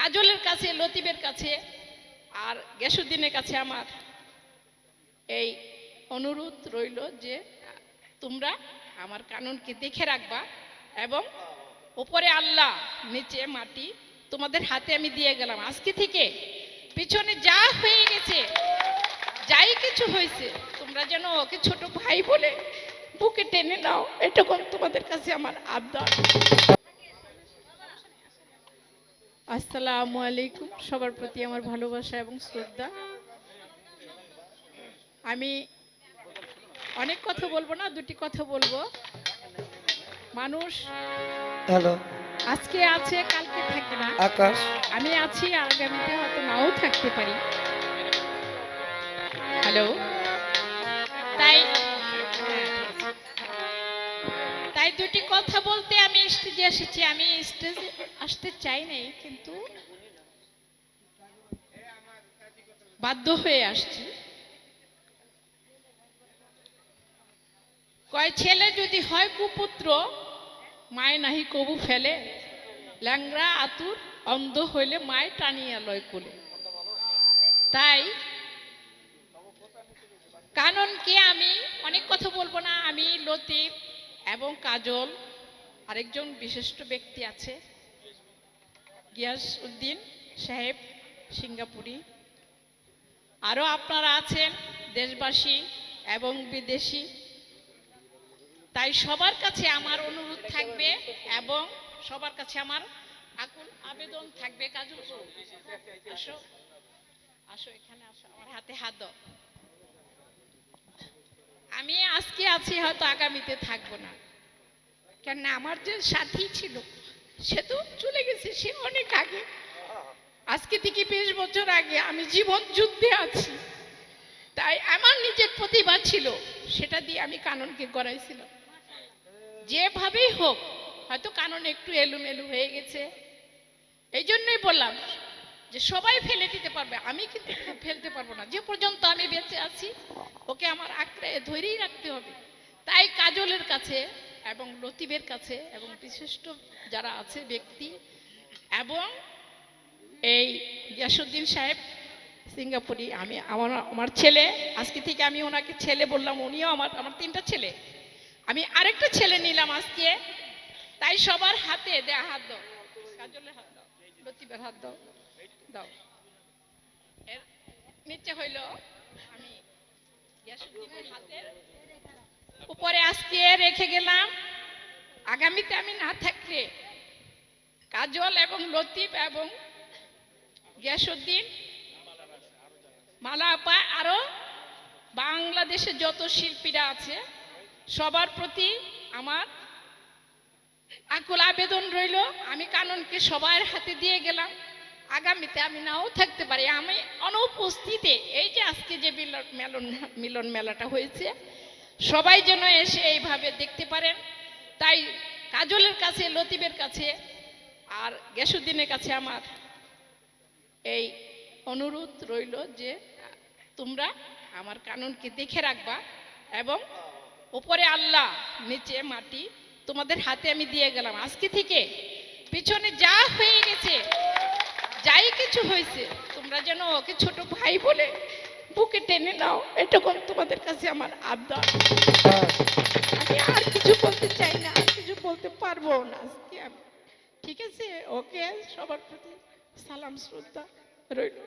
কাজলের কাছে লতিফের কাছে আর গ্যাসুদ্দিনের কাছে আমার এই অনুরোধ রইল যে তোমরা আমার কানুনকে দেখে রাখবা এবং ওপরে আল্লাহ, নিচে মাটি তোমাদের হাতে আমি দিয়ে গেলাম। আজকে থেকে পিছনে যা হয়ে গেছে, যাই কিছু হয়েছে, তোমরা যেন ওকে ছোট ভাই বলে বুকে টেনে নাও এটুকু তোমাদের কাছে আমার আবদার। আসসালামু আলাইকুম। সবার প্রতি আমার ভালোবাসা এবং শ্রদ্ধা। আমি অনেক কথা বলব না দুটি কথা বলব। মানুষ হ্যালো। আজকে আছে কালকে থাকে না। আকাশ। আমি আছি আগামীতে হয়তো নাও থাকতে পারি। হ্যালো। তাই হ্যাঁ, তাই দুটি কথা বলতে স্টেজে এসেছি, আমি স্টেজে আসতে চাই নাই, কিন্তু বাধ্য হয়ে আসছি। কয় ছেলে যদি হয় কুপুত্র, মায় নাহি কবু ফেলে ল্যাংরা আতুর অন্ধ হইলে মায় টানিয়া লয় কোলে। তাই কাননকে আমি অনেক কথা বলব না, আমি লতিফ এবং কাজল আরেকজন বিশিষ্ট ব্যক্তি আছে, গিয়াস উদ্দিন সাহেব, সিঙ্গাপুরি। আরও আপনারা আছেন, দেশবাসী এবং বিদেশি। তাই সবার কাছে আমার অনুরোধ থাকবে এবং সবার কাছে আমার আকুল আবেদন থাকবে। কাজু, আসো আসো এখানে, আসো, আমার হাতে হাত দাও। আমি আজকে আছি, হয়তো আগামীতে থাকব না। কেন আমার যে সাথী ছিল, সে তো চলে গেছে, সে অনেক আগে। আজকে থেকে বেশ বছর আগে আমি জীবন যুদ্ধে আছি। তাই আমার নিজের প্রতিভা ছিল, সেটা দিয়ে আমি কাননকে গড়াইছিলাম। যেভাবেই হোক, হয়তো কানন একটু এলোমেলো হয়ে গেছে। এই জন্যই বললাম যে সবাই ফেলে দিতে পারবে, আমি কিন্তু ফেলতে পারব না। যে পর্যন্ত আমি বেঁচে আছি, ওকে আমার আঁকড়ে ধরেই রাখতে হবে। তাই কাজলের কাছে এবং লতিফের কাছে এবং বিশিষ্ট যারা আছে, ব্যক্তি এবং এই গিয়াসুদ্দিন সাহেব সিঙ্গাপুরি, আমি আমার আমার ছেলে, আজকে থেকে আমি ওনাকে ছেলে বললাম, উনিও আমার আমার তিনটা ছেলে। আমি আরেকটা ছেলে নিলাম আজকে, তাই সবার হাতে দেয়া হাত দাও। কাজলের হাত দাও লতিফের হাত দাও দাও। নিচে হইল আমি গিয়াসুদ্দিনের হাতের উপরে আজকে রেখে গেলাম। আগামীতে আমি না থাকলে কাজল এবং লতিফ এবং গিয়াসুদ্দিন মালা আপা আরও বাংলাদেশে যত শিল্পীরা আছে, সবার প্রতি আমার আকুল আবেদন রইল। আমি কাননকে সবার হাতে দিয়ে গেলাম। আগামীতে আমি নাও থাকতে পারি। আমি অনুপস্থিতে এই যে আজকে যে মিলন মেলন মিলন মেলাটা হয়েছে সবাই যেন এসে এইভাবে দেখতে পারেন। তাই কাজলের কাছে লতিফের কাছে আর গ্যাসুদ্দিনের কাছে আমার এই অনুরোধ রইল যে তোমরা আমার কানুনকে দেখে রাখবা এবং ওপরে আল্লাহ, নিচে মাটি তোমাদের হাতে আমি দিয়ে গেলাম। আজকে থেকে পিছনে যা হয়ে গেছে, যাই কিছু হয়েছে, তোমরা যেন ওকে ছোট ভাই বলে বুকে টেনে নাও এটুকু তোমাদের কাছে আমার আবদার। আমি আর কিছু বলতে চাই না, আর কিছু বলতে পারব না আজকে আমি। ঠিক আছে? ওকে, সবার প্রতি সালাম, শ্রদ্ধা রইল।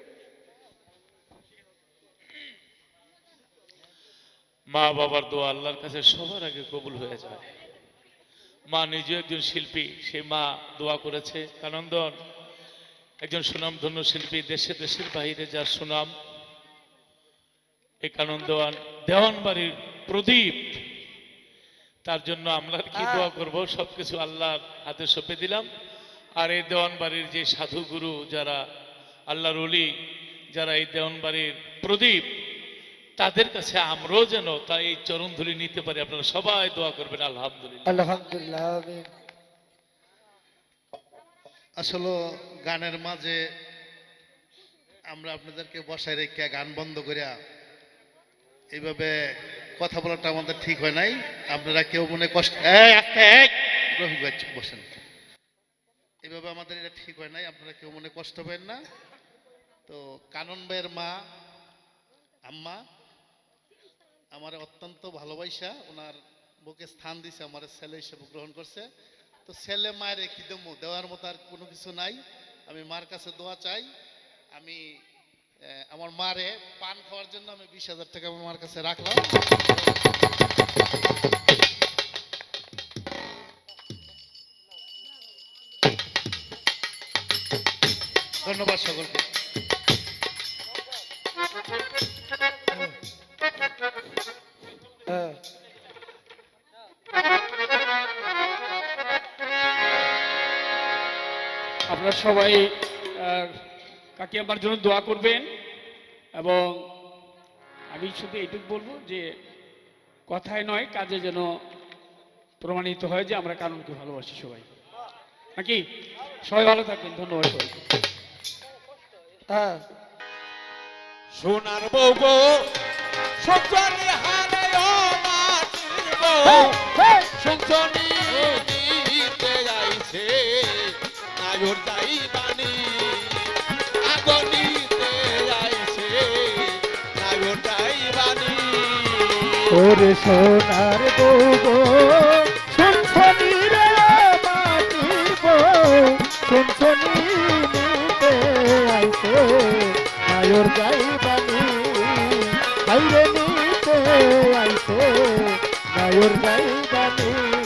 মা বাবার দোয়া আল্লাহর কাছে সবার আগে কবুল হয়ে যায়। মা নিজে একজন শিল্পী, সে মা দোয়া করেছে। কানন্দন, একজন সুনামধন্য শিল্পী, দেশে দেশের বাইরে যার সুনাম এই কানন্দওয়ান দেওয়ানবাড়ির প্রদীপ। তার জন্য আমরা কি দোয়া করব? সবকিছু আল্লাহর হাতে সঁপে দিলাম। আর এই দেওয়ানবাড়ির যে সাধু গুরু যারা আল্লাহর অলি যারা এই দেওয়ানবাড়ির প্রদীপ তাদের কাছে আমরাও যেন তাই এই চরণধুলি নিতে পারি। আপনারা সবাই দোয়া করবেন আলহামদুলিল্লাহ। আলহামদুলিল্লাহ। আসলে গানের মাঝে আমরা আপনাদেরকে বসায় রেখে গান বন্ধ করিয়া এইভাবে কথা বলাটা আমাদের ঠিক হয় নাই। আপনারা কেউ মনে কষ্ট বসেন। এইভাবে আমাদের এটা ঠিক হয় নাই, আপনারা কেউ মনে কষ্ট পেন না। তো কানন ভাইয়ের মা, আম্মা, আমার অত্যন্ত ভালোবাসা। ওনার বুকে স্থান দিছে, আমার ছেলে হিসেবে গ্রহণ করছে। তো ছেলে মায়ের দেবো দেওয়ার মতো আর কোনো কিছু নাই। আমি মার কাছে দোয়া চাই। আমি আমার মারে পান খাওয়ার জন্য আমি বিশ হাজার টাকা আমার মার কাছে রাখলাম। ধন্যবাদ সকলকে। আপনারা সবাই কাকি আমার জন্য দোয়া করবেন। এবং আমি শুধু এইটুকু বলব যে কথায় নয় কাজে যেন প্রমাণিত হয় যে আমরা কানুনকে ভালোবাসি সবাই। নাকি? সবাই ভালো থাকবেন ধন্যবাদ সবাইকে। হ্যাঁ। সোনার বউ গো সঞ্চনি হারে ও মাটির বউ। সঞ্চনি দিতে যাইছে যাই বাণী ওরে সোনার গো শুনছনি রে মাটির বউ, শুনছনি আয়োর যাইবানি বাইরে নিতে আইছে আয়োর যাইবানি ওরে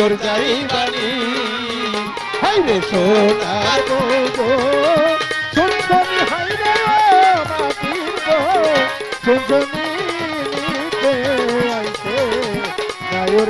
নায়র হাই রে সোনার গো সুন্দরী হাই রে মাটির গো শুনছনি নিতে আইছে নায়র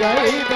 নায়র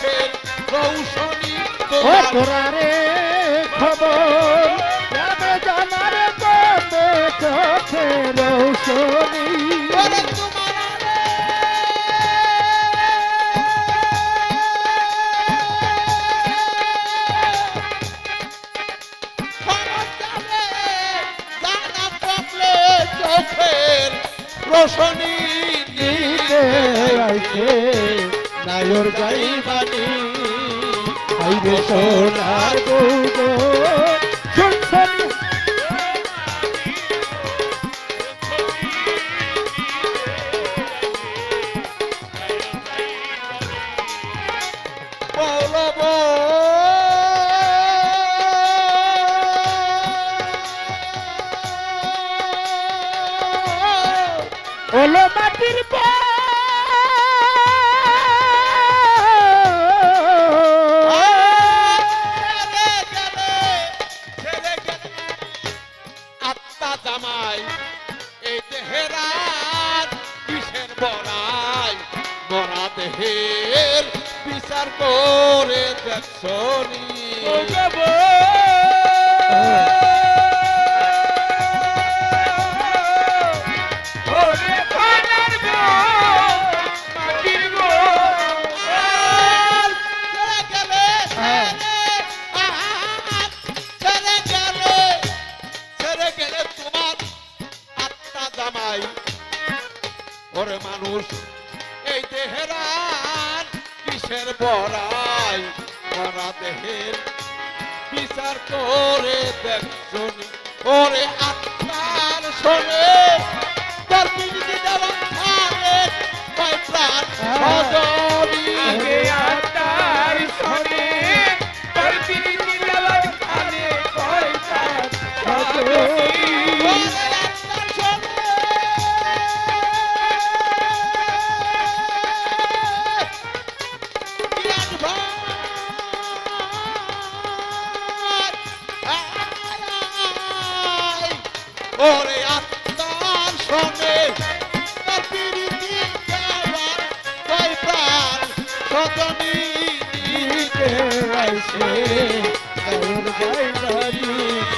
চোখের রৌশনি তোমার। তোরারে খবর যাবে জানার কবে চোখে রৌশনী। নায়র আইবে সোনার গৌগ জামাই এই দেহেরার কিসের বড়াই মরা দেহের বিচার করে দেখছনি ছেড়ে মানুষ। এই দেহের আর কিসের বড়াই? মরা দেহের বিচার করে দেখছনি ওরে আত্মার শোনে তার পিড়িতে দেওয়া প্রাণ ওরে আত্মার সঙ্গে। তার পিরিতি দেওয়ার কয় প্রাণ নায়র গাইবানি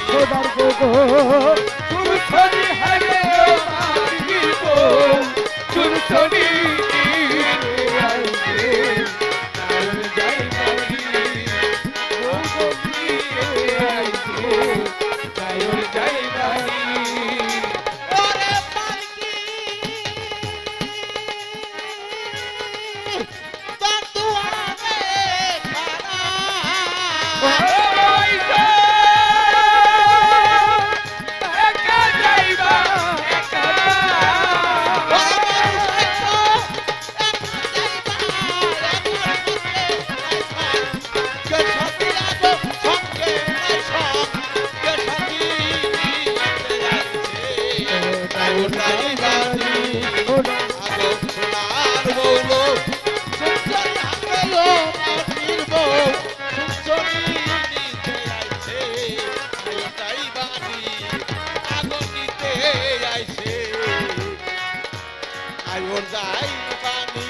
খোদার গোগো আয়োর যাই বাণী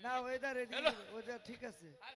না ওয়েদার রেডি ওটা ঠিক আছে।